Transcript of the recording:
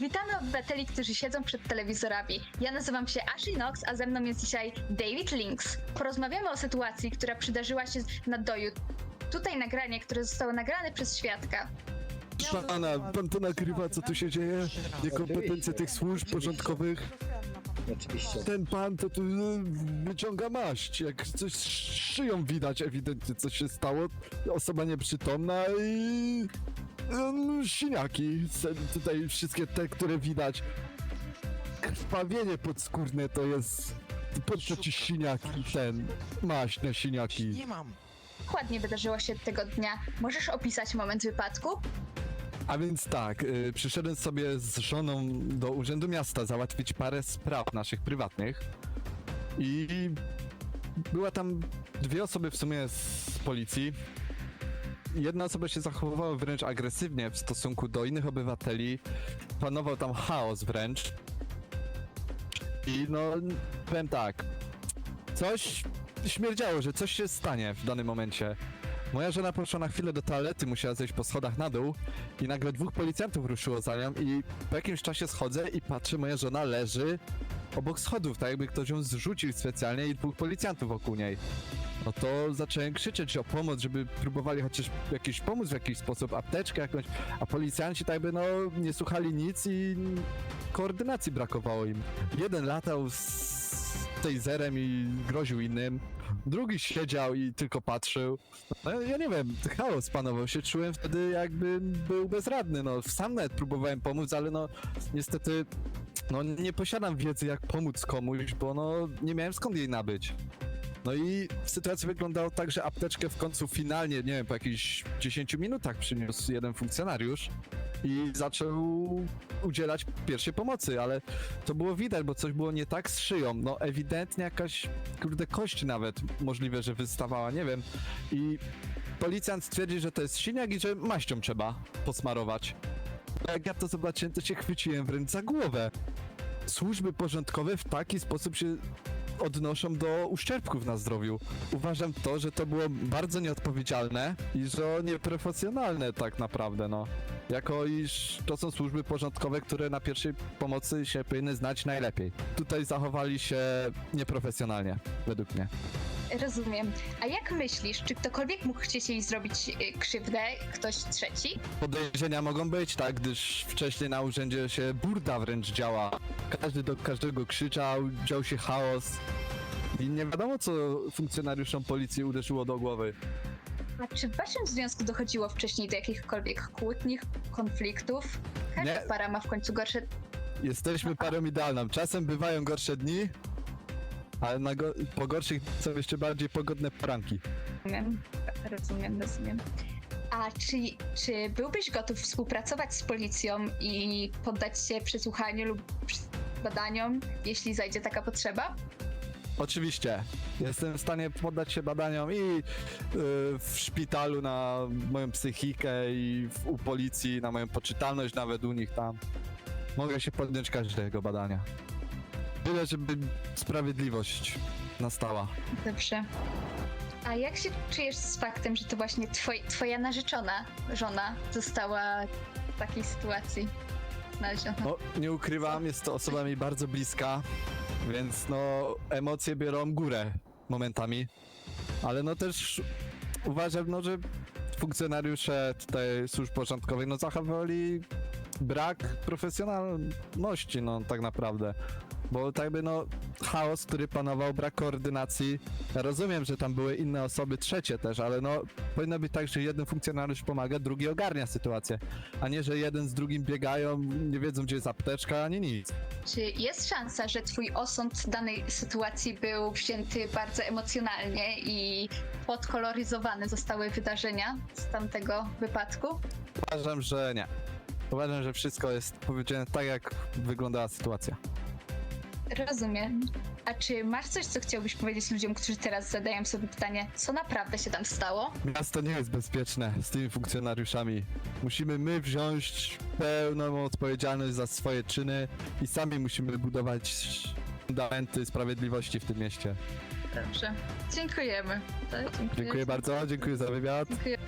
Witamy obywateli, którzy siedzą przed telewizorami. Ja nazywam się Ashley Knox, a ze mną jest dzisiaj David Links. Porozmawiamy o sytuacji, która przydarzyła się na doju. Tutaj nagranie, które zostało nagrane przez świadka. Pana, pan to nagrywa, co tu się dzieje? Niekompetencje tych służb porządkowych. Oczywiście. Ten pan to tu e, wyciąga maść. Jak coś z szyją widać, ewidentnie coś się stało. Osoba nieprzytomna i... Siniaki. Se- Tutaj wszystkie te, które widać. Krwawienie podskórne to jest... Po ci siniaki, ten... Maść na siniaki. Nie mam. Dokładnie wydarzyło się tego dnia. Możesz opisać moment wypadku? A więc tak, y, przyszedłem sobie z żoną do Urzędu Miasta załatwić parę spraw naszych prywatnych i była tam dwie osoby w sumie z policji. Jedna osoba się zachowywała wręcz agresywnie w stosunku do innych obywateli. Panował tam chaos wręcz. I no, powiem tak, coś śmierdziało, że coś się stanie w danym momencie. Moja żona poszła na chwilę do toalety, musiała zejść po schodach na dół i nagle dwóch policjantów ruszyło za nią i po jakimś czasie schodzę i patrzę, moja żona leży obok schodów, tak jakby ktoś ją zrzucił specjalnie i dwóch policjantów wokół niej. No to zacząłem krzyczeć o pomoc, żeby próbowali chociaż jakiś pomóc w jakiś sposób, apteczkę jakąś, a policjanci tak jakby no nie słuchali nic i koordynacji brakowało im. Jeden latał z taserem i groził innym, drugi siedział i tylko patrzył. No, ja nie wiem, chaos panował się, czułem wtedy jakby był bezradny, no sam nawet próbowałem pomóc, ale no niestety no nie posiadam wiedzy jak pomóc komuś, bo no nie miałem skąd jej nabyć. No i sytuacja wyglądała tak, że apteczkę w końcu finalnie, nie wiem, po jakichś 10 minutach przyniósł jeden funkcjonariusz i zaczął udzielać pierwszej pomocy, ale to było widać, bo coś było nie tak z szyją. No ewidentnie jakaś, kurde, kość nawet możliwe, że wystawała, nie wiem. I policjant stwierdził, że to jest siniak i że maścią trzeba posmarować. Jak ja to zobaczyłem, to się chwyciłem wręcz za głowę. Służby porządkowe w taki sposób się odnoszą do uszczerbków na zdrowiu. Uważam to, że to było bardzo nieodpowiedzialne i że nieprofesjonalne tak naprawdę, no. Jako iż to są służby porządkowe, które na pierwszej pomocy się powinny znać najlepiej. Tutaj zachowali się nieprofesjonalnie, według mnie. Rozumiem. A jak myślisz, czy ktokolwiek mógł chcieć jej zrobić y, krzywdę? Ktoś trzeci? Podejrzenia mogą być, tak, gdyż wcześniej na urzędzie się burda wręcz działa. Każdy do każdego krzyczał, dział się chaos. I nie wiadomo, co funkcjonariuszom policji uderzyło do głowy. A czy w waszym związku dochodziło wcześniej do jakichkolwiek kłótni, konfliktów? Każda Nie. para ma w końcu gorsze Jesteśmy parą idealną. Czasem bywają gorsze dni, ale na go- po gorszych są jeszcze bardziej pogodne poranki. Rozumiem, rozumiem, rozumiem. A czy, czy byłbyś gotów współpracować z policją i poddać się przesłuchaniu lub badaniom, jeśli zajdzie taka potrzeba? Oczywiście, jestem w stanie poddać się badaniom i yy, w szpitalu na moją psychikę i w, u policji na moją poczytalność, nawet u nich tam. Mogę się podjąć każdego badania. Tyle, żeby sprawiedliwość nastała. Dobrze. A jak się czujesz z faktem, że to właśnie twoj, twoja narzeczona żona została w takiej sytuacji znaleziona? No, nie ukrywam, jest to osoba mi bardzo bliska, więc no, emocje biorą górę momentami, ale no też uważam, no, że funkcjonariusze tutaj służb porządkowych, no, zachowali brak profesjonalności, no, tak naprawdę. Bo tak by, no, chaos, który panował, brak koordynacji. Ja rozumiem, że tam były inne osoby, trzecie też, ale no, powinno być tak, że jeden funkcjonariusz pomaga, drugi ogarnia sytuację, a nie, że jeden z drugim biegają, nie wiedzą, gdzie jest apteczka, ani nic. Czy jest szansa, że twój osąd danej sytuacji był wzięty bardzo emocjonalnie i podkoloryzowane zostały wydarzenia z tamtego wypadku? Uważam, że nie. Uważam, że wszystko jest powiedziane tak, jak wyglądała sytuacja. Rozumiem. A czy masz coś, co chciałbyś powiedzieć ludziom, którzy teraz zadają sobie pytanie, co naprawdę się tam stało? Miasto nie jest bezpieczne z tymi funkcjonariuszami. Musimy my wziąć pełną odpowiedzialność za swoje czyny i sami musimy budować fundamenty sprawiedliwości w tym mieście. Dobrze. Dziękujemy. Tak, Dziękuję bardzo, dziękuję za wywiad. Dziękuję.